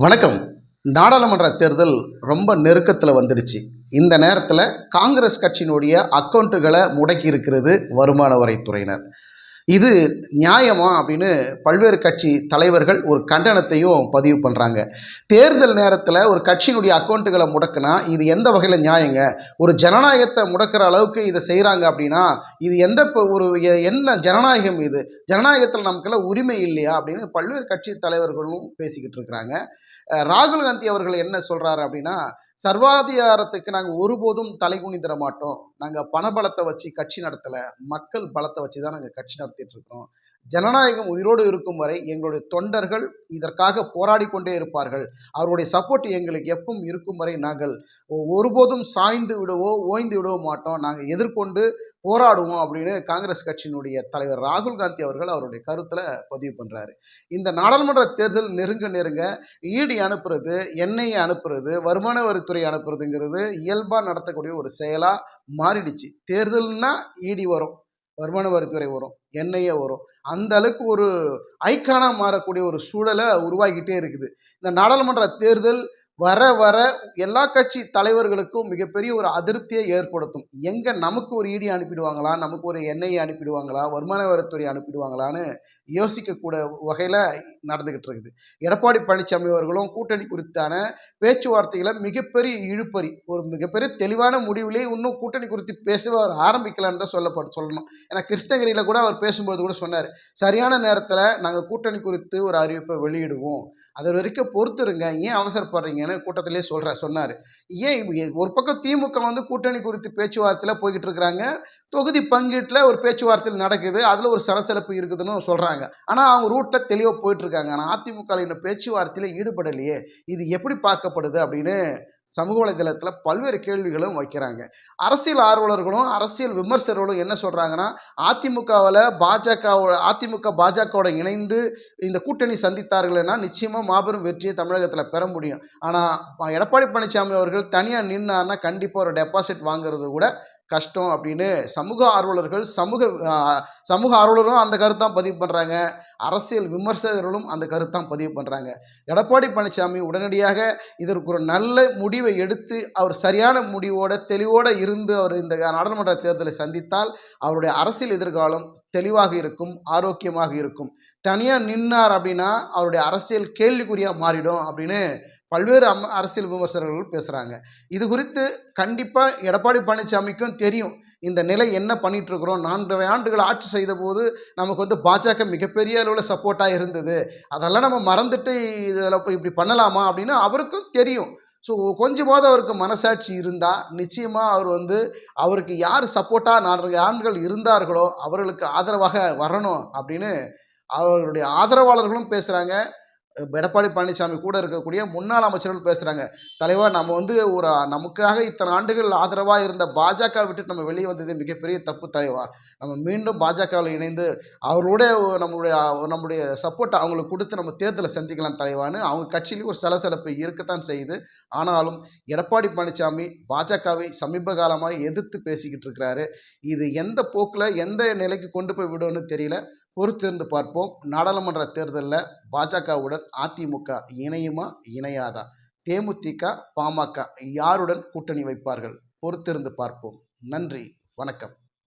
வணக்கம். நாடாளுமன்ற தேர்தல் ரொம்ப நெருக்கத்தில் வந்துடுச்சு. இந்த நேரத்தில் காங்கிரஸ் கட்சியினுடைய அக்கௌண்ட்டுகளை முடக்கி இருக்கிறது வருமான வரித்துறையினர். இது நியாயமா அப்படின்னு பல்வேறு கட்சி தலைவர்கள் ஒரு கண்டனத்தையும் பதிவு பண்ணுறாங்க தேர்தல் நேரத்தில் ஒரு கட்சியினுடைய அக்கௌண்ட்டுகளை முடக்கினா இது எந்த வகையில் நியாயங்க? ஒரு ஜனநாயகத்தை முடக்கிற அளவுக்கு இதை செய்கிறாங்க அப்படின்னா இது எந்த இப்போ ஒரு எ- என்ன ஜனநாயகம் இது? ஜனநாயகத்தில் நமக்கெல்லாம் உரிமை இல்லையா? அப்படின்னு பல்வேறு கட்சி தலைவர்களும் பேசிக்கிட்டு இருக்கிறாங்க. ராகுல் காந்தி அவர்கள் என்ன சொல்கிறாரு அப்படின்னா சர்வாதிகாரத்துக்கு நாங்கள் ஒருபோதும் தலைகுனிந்திட மாட்டோம் நாங்கள் பணபலத்தை வச்சு கட்சி நடத்தலை. மக்கள் பலத்தை வச்சு தான் நாங்கள் கட்சி நடத்திட்டு இருக்கிறோம். ஜனநாயகம் உயிரோடு இருக்கும் வரை எங்களுடைய தொண்டர்கள் இதற்காக போராடி கொண்டே இருப்பார்கள். அவருடைய சப்போர்ட் எங்களுக்கு எப்பவும் இருக்கும் வரை நாங்கள் ஒருபோதும் சாய்ந்து விடவோ ஓய்ந்து விடவோ மாட்டோம். நாங்கள் எதிர்கொண்டு போராடுவோம் அப்படின்னு காங்கிரஸ் கட்சியினுடைய தலைவர் ராகுல் காந்தி அவர்கள் அவருடைய கருத்தில் பதிவு பண்ணுறாரு இந்த நாடாளுமன்ற தேர்தல் நெருங்க நெருங்க ஈடி அனுப்புறது எண்ணெயை அனுப்புறது வருமான வரித்துறை அனுப்புறதுங்கிறது இயல்பாக நடத்தக்கூடிய ஒரு செயலாக மாறிடுச்சு. தேர்தல்னா ஈடி வரும் வருமான வரித்துறை வரும். எண்ணெயே வரும். அந்த அளவுக்கு ஒரு ஐக்கானாக மாறக்கூடிய ஒரு சூழலை உருவாகிட்டே இருக்குது. இந்த நாடாளுமன்ற தேர்தல் வர வர எல்லா கட்சி தலைவர்களுக்கும் மிகப்பெரிய ஒரு அதிருப்தியை ஏற்படுத்தும். எங்கே நமக்கு ஒரு இடி அனுப்பிடுவாங்களா? நமக்கு ஒரு எண்ணெயை அனுப்பிடுவாங்களா? வருமான வரித்துறை அனுப்பிடுவாங்களான்னு யோசிக்கக்கூட வகையில் நடந்துக்கிட்டு இருக்குது. எடப்பாடி பழனிசாமி அவர்களும் கூட்டணி குறித்தான பேச்சுவார்த்தைகளை மிகப்பெரிய இழுப்பறி ஒரு மிகப்பெரிய தெளிவான முடிவிலே இன்னும் கூட்டணி குறித்து பேசவே அவர் ஆரம்பிக்கலான்னு தான் சொல்லப்பட சொல்லணும். ஏன்னா கிருஷ்ணகிரியில் கூட அவர் பேசும்போது கூட சொன்னார் சரியான நேரத்தில் நாங்கள் கூட்டணி குறித்து ஒரு அறிவிப்பை வெளியிடுவோம். அது வரைக்கும் பொறுத்துருங்க. ஏன் அவசரப்படுறீங்க அவசரப்படுறீங்கன்னு கூட்டத்திலே சொல்கிற சொன்னார். ஏன் ஒரு பக்கம் திமுக வந்து கூட்டணி குறித்து பேச்சுவார்த்தையில் போய்கிட்டு இருக்கிறாங்க தொகுதி பங்கீட்டில் ஒரு பேச்சுவார்த்தையில் நடக்குது அதில் ஒரு சலசலப்பு இருக்குதுன்னு சொல்கிறாங்க ஆனால் அவங்க ரூட்டில் தெளிவாக போயிட்டுருக்காங்க. ஆனால் அதிமுக இன்னும் பேச்சுவார்த்தையில் ஈடுபடலையே இது எப்படி பார்க்கப்படுது அப்படின்னு சமூக வலைதளத்தில் பல்வேறு கேள்விகளும் வைக்கிறாங்க. அரசியல் ஆர்வலர்களும் அரசியல் விமர்சகர்களும் என்ன சொல்கிறாங்கன்னா அதிமுகவில் பாஜகவோட அதிமுக பாஜகவோட இணைந்து இந்த கூட்டணி சந்தித்தார்கள்னா நிச்சயமாக மாபெரும் வெற்றியை தமிழகத்தில் பெற முடியும். ஆனால் எடப்பாடி பழனிசாமி அவர்கள் தனியாக நின்னார்னா கண்டிப்பாக ஒரு டெபாசிட் வாங்குறது கூட கஷ்டம் அப்படின்னு சமூக ஆர்வலர்கள் சமூக சமூக ஆர்வலரும் அந்த கருத்தான் பதிவு பண்ணுறாங்க அரசியல் விமர்சகர்களும் அந்த கருத்தான் பதிவு பண்ணுறாங்க எடப்பாடி பழனிசாமி உடனடியாக இதற்கு ஒரு நல்ல முடிவை எடுத்து அவர் சரியான முடிவோட தெளிவோடு இருந்து அவர் இந்த நாடாளுமன்ற தேர்தலை சந்தித்தால் அவருடைய அரசியல் எதிர்காலம் தெளிவாக இருக்கும் ஆரோக்கியமாக இருக்கும். தனியாக நின்னார் அப்படின்னா அவருடைய அரசியல் கேள்விக்குறியாக மாறிடும் அப்படின்னு பல்வேறு அம் அரசியல் விமர்சகர்கள் பேசுகிறாங்க இது குறித்து கண்டிப்பாக எடப்பாடி பழனிசாமிக்கும் தெரியும். இந்த நிலை என்ன பண்ணிகிட்ருக்குறோம் நான்கரை ஆண்டுகள் ஆட்சி செய்த போது நமக்கு வந்து பாஜக மிகப்பெரிய அளவில் சப்போர்ட்டாக இருந்தது. அதெல்லாம் நம்ம மறந்துட்டு இதில் இப்போ இப்படி பண்ணலாமா அப்படின்னு அவருக்கும் தெரியும். ஸோ கொஞ்சமாவது அவருக்கு மனசாட்சி இருந்தால் நிச்சயமாக அவர் வந்து அவருக்கு யார் சப்போர்ட்டாக நான்கு ஆண்டுகள் இருந்தார்களோ அவர்களுக்கு ஆதரவாக வரணும் அப்படின்னு அவருடைய ஆதரவாளர்களும் பேசுகிறாங்க எடப்பாடி பழனிசாமி கூட இருக்கக்கூடிய முன்னாள் அமைச்சர்கள் பேசுகிறாங்க தலைவர் நம்ம வந்து ஒரு நமக்காக இத்தனை ஆண்டுகள் ஆதரவாக இருந்த பாஜக விட்டு நம்ம வெளியே வந்தது மிகப்பெரிய தப்பு தலைவா. நம்ம மீண்டும் பாஜகவில் இணைந்து அவரோட நம்மளுடைய நம்முடைய சப்போர்ட்டை அவங்களுக்கு கொடுத்து நம்ம தேர்தலை சந்திக்கலாம் தலைவான்னு அவங்க கட்சியிலேயும் ஒரு சலசலப்பு இருக்கத்தான் செய்யுது. ஆனாலும் எடப்பாடி பழனிசாமி பாஜகவை சமீப காலமாக எதிர்த்து பேசிக்கிட்டு இருக்கிறாரு. இது எந்த போக்கில் எந்த நிலைக்கு கொண்டு போய் விடும்னு தெரியல. பொறுத்திருந்து பார்ப்போம். நாடாளுமன்ற தேர்தலில் பாஜகவுடன் அதிமுக இணையுமா? இணையாதா? தேமுதிக பாமக யாருடன் கூட்டணி வைப்பார்கள்? பொறுத்திருந்து பார்ப்போம். நன்றி. வணக்கம்.